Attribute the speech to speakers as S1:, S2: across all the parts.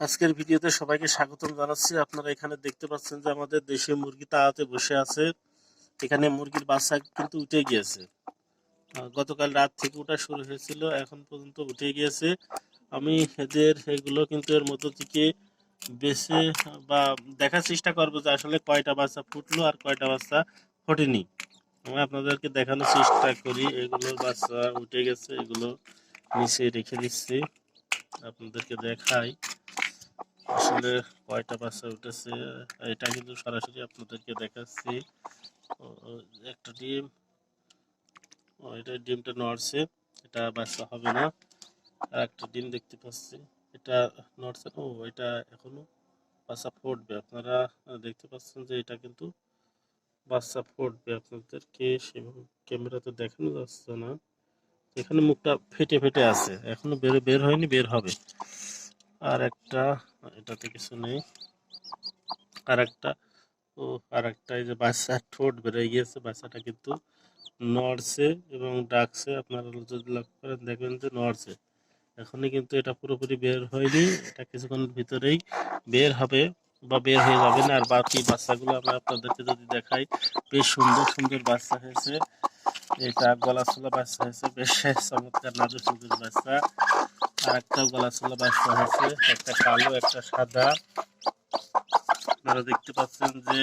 S1: আজকের ভিডিওতে সবাইকে স্বাগতম জানাচ্ছি। আপনারা এখানে দেখতে পাচ্ছেন যে আমাদের দেশে মুরগি তাড়াতে বসে আছে। এখানে মুরগির বাচ্চা কিন্তু উঠে গিয়েছে। গতকাল রাত থেকে ওঠা শুরু হয়েছিল, এখন পর্যন্ত উঠে গিয়েছে। আমি এদের এগুলো কিন্তু এর মধ্য থেকে বেছে বা দেখার চেষ্টা করব যে আসলে কয়টা বাচ্চা ফুটলো আর কয়টা বাচ্চা ফোটেনি। আমি আপনাদেরকে দেখানোর চেষ্টা করি। এগুলোর বাচ্চা উঠে গেছে, এগুলো নিচে রেখে দিচ্ছি। আপনাদেরকে দেখাই। আসলে কয়টা বাচ্চা উঠেছে, এটা কিন্তু সরাসরি আপনাদেরকে দেখাচ্ছি। একটা ডিম। এটা ডিমটা নড়ছে, এটা বাচ্চা হবে না। আর একটা ডিম দেখতে পাচ্ছি, এটা নড়ছে ও, এটা এখনও বাচ্চা ফুটবে। আপনারা দেখতে পাচ্ছেন যে এটা কিন্তু বাচ্চা ফুটবে। আপনাদেরকে সেভাবে ক্যামেরাতে দেখানো যাচ্ছে না। এখানে মুখটা ফেটে ফেটে আছে, এখনও বের বের হয়নি, বের হবে। আর একটা এটাতে কিছু নেই। আর একটা ও আর একটা এই যে বাচ্চা ঠোঁট বেরিয়ে গিয়েছে, বাচ্চাটা কিন্তু নড়ছে এবং ডাকছে। আপনারা যদি লক্ষ্য করেন, দেখবেন যে নড়ছে। এখনই কিন্তু এটা পুরোপুরি বের হয়নি, এটা কিছুক্ষণের ভিতরেই বের হবে বা বের হয়ে যাবে না। আর বাকি বাচ্চাগুলো আমরা আপনাদেরকে যদি দেখাই, বেশ সুন্দর সুন্দর বাচ্চা হয়েছে। এটা গলা ছোলা বাচ্চা হয়েছে, বেশ চমৎকার নাজু সুন্দর বাচ্চা। আর একটা গলা বাচ্চা হয়েছে, একটা কালো, একটা সাদা। আপনারা দেখতে পাচ্ছেন যে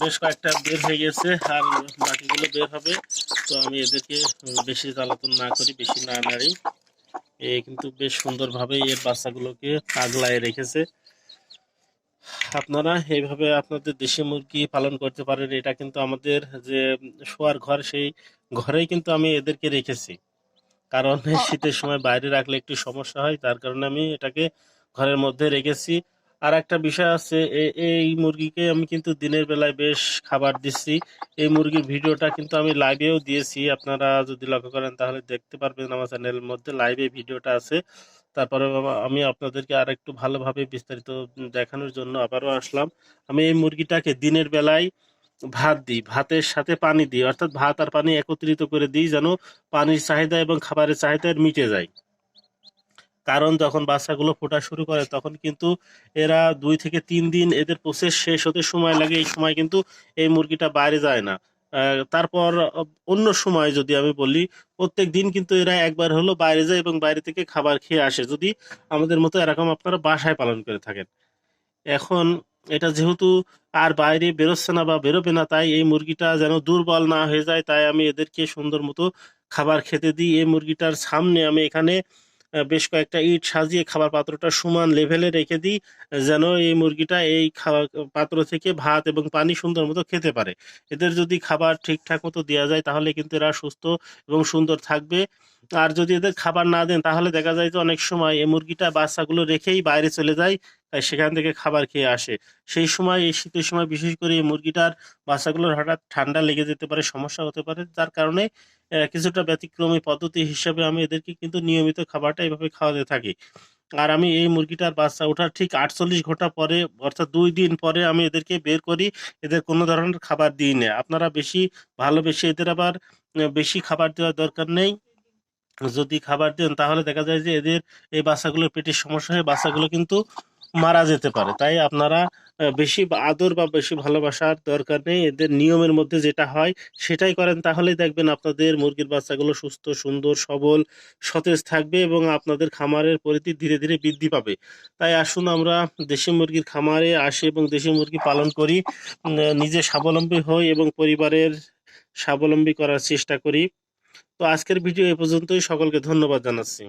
S1: বেশ কয়েকটা বের হয়ে গেছে আর বাকিগুলো বের হবে। তো আমি এদেরকে বেশি জ্বালাতন না করি, বেশি না নাড়ি এ কিন্তু বেশ সুন্দরভাবে এর বাচ্চাগুলোকে আগলায় রেখেছে। আপনারা এইভাবে আপনাদের দেশি মুরগি পালন করতে পারেন, এটা কিন্তু আমাদের যে শোয়ার ঘর, সেই ঘরেই কিন্তু আমি এদেরকে রেখেছি। কারণ শীতের সময় বাইরে রাখলে একটু সমস্যা হয় তার কারণে আমি এটাকে ঘরের মধ্যে রেখেছি। আর একটা বিষয় আছে এই মুরগিকে আমি কিন্তু দিনের বেলায় বেশ খাবার দিচ্ছি। এই মুরগির ভিডিওটা কিন্তু আমি লাইভেও দিয়েছি। আপনারা যদি লক্ষ্য করেন তাহলে দেখতে পারবেন আমার চ্যানেলের মধ্যে লাইভে ভিডিওটা আছে। তারপরে আমি আপনাদেরকে আর একটু ভালোভাবে বিস্তারিত দেখানোর জন্য আবারও আসলাম। আমি এই মুরগিটাকে দিনের বেলায় ভাত দিই, ভাতের সাথে পানি দিই, অর্থাৎ ভাত আর পানি একত্রিত করে দিই যেন পানির চাহিদা এবং খাবারের চাহিদা মিটে যায়। কারণ যখন বাচ্চাগুলো ফোটা শুরু করে, তখন কিন্তু এরা দুই থেকে তিন দিন এদের প্রসেস শেষ হতে সময় লাগে, এই সময় কিন্তু এই মুরগিটা বাইরে যায় না। তারপর অন্য সময় যদি আমি বলি, প্রত্যেক দিন কিন্তু এরা একবার হলো বাইরে যায় এবং বাইরে থেকে খাবার খেয়ে আসে। যদি আমাদের মতো এরকম আপনারা বাসায় পালন করে থাকেন। এখন এটা যেহেতু আর বাইরে বেরোচ্ছে না বা বেরোবে না, তাই এই মুরগিটা যেন দুর্বল না হয়ে যায়, তাই আমি এদেরকে সুন্দর মতো খাবার খেতে দিই। এই মুরগিটার সামনে আমি এখানে বেশ কয়েকটা ইট সাজিয়ে খাবার পাত্রটা সমান লেভেলে রেখে দিই, যেন এই মুরগিটা এই খাবার পাত্র থেকে ভাত এবং পানি সুন্দর মতো খেতে পারে। এদের যদি খাবার ঠিকঠাক মতো দেওয়া যায়, তাহলে কিন্তু এরা সুস্থ এবং সুন্দর থাকবে। আর যদি এদের খাবার না দেন, তাহলে দেখা যায় যে অনেক সময় এই মুরগিটা বাচ্চাগুলো রেখেই বাইরে চলে যায়, তাই সেখান থেকে খাবার খেয়ে আসে। সেই সময়, এই শীতের সময় বিশেষ করে এই মুরগিটার বাচ্চাগুলোর হঠাৎ ঠান্ডা লেগে যেতে পারে, সমস্যা হতে পারে, যার কারণে কিছুটা ব্যতিক্রমী পদ্ধতি হিসেবে আমি এদেরকে কিন্তু নিয়মিত খাবারটা এভাবে খাওয়াতে থাকি। আর আমি এই মুরগিটার বাচ্চা ওঠার ঠিক আটচল্লিশ ঘণ্টা পরে, অর্থাৎ দুই দিন পরে আমি এদেরকে বের করি, এদের কোনো ধরনের খাবার দিই না। আপনারা বেশি ভালোবেসে এদের আবার বেশি খাবার দেওয়ার দরকার নেই। যদি খাবার দেন, তাহলে দেখা যায় যে এদের, এই বাচ্চাগুলোর পেটের সমস্যা হয় বাচ্চাগুলো কিন্তু মারা যেতে পারে। তাই আপনারা বেশি আদর বা বেশি ভালোবাসার দরকার নেই। এদের নিয়মের মধ্যে যেটা হয়, সেটাই করেন। তাহলেই দেখবেন আপনাদের মুরগির বাচ্চাগুলো সুস্থ, সুন্দর, সবল, সতেজ থাকবে এবং আপনাদের খামারের পরিধি ধীরে ধীরে বৃদ্ধি পাবে। তাই আসুন আমরা দেশি মুরগির খামারে আসি এবং দেশি মুরগি পালন করি নিজে স্বাবলম্বী হই এবং পরিবারের স্বাবলম্বী করার চেষ্টা করি। তো আজকের ভিডিও এ পর্যন্তই। সকলকে ধন্যবাদ জানাচ্ছি।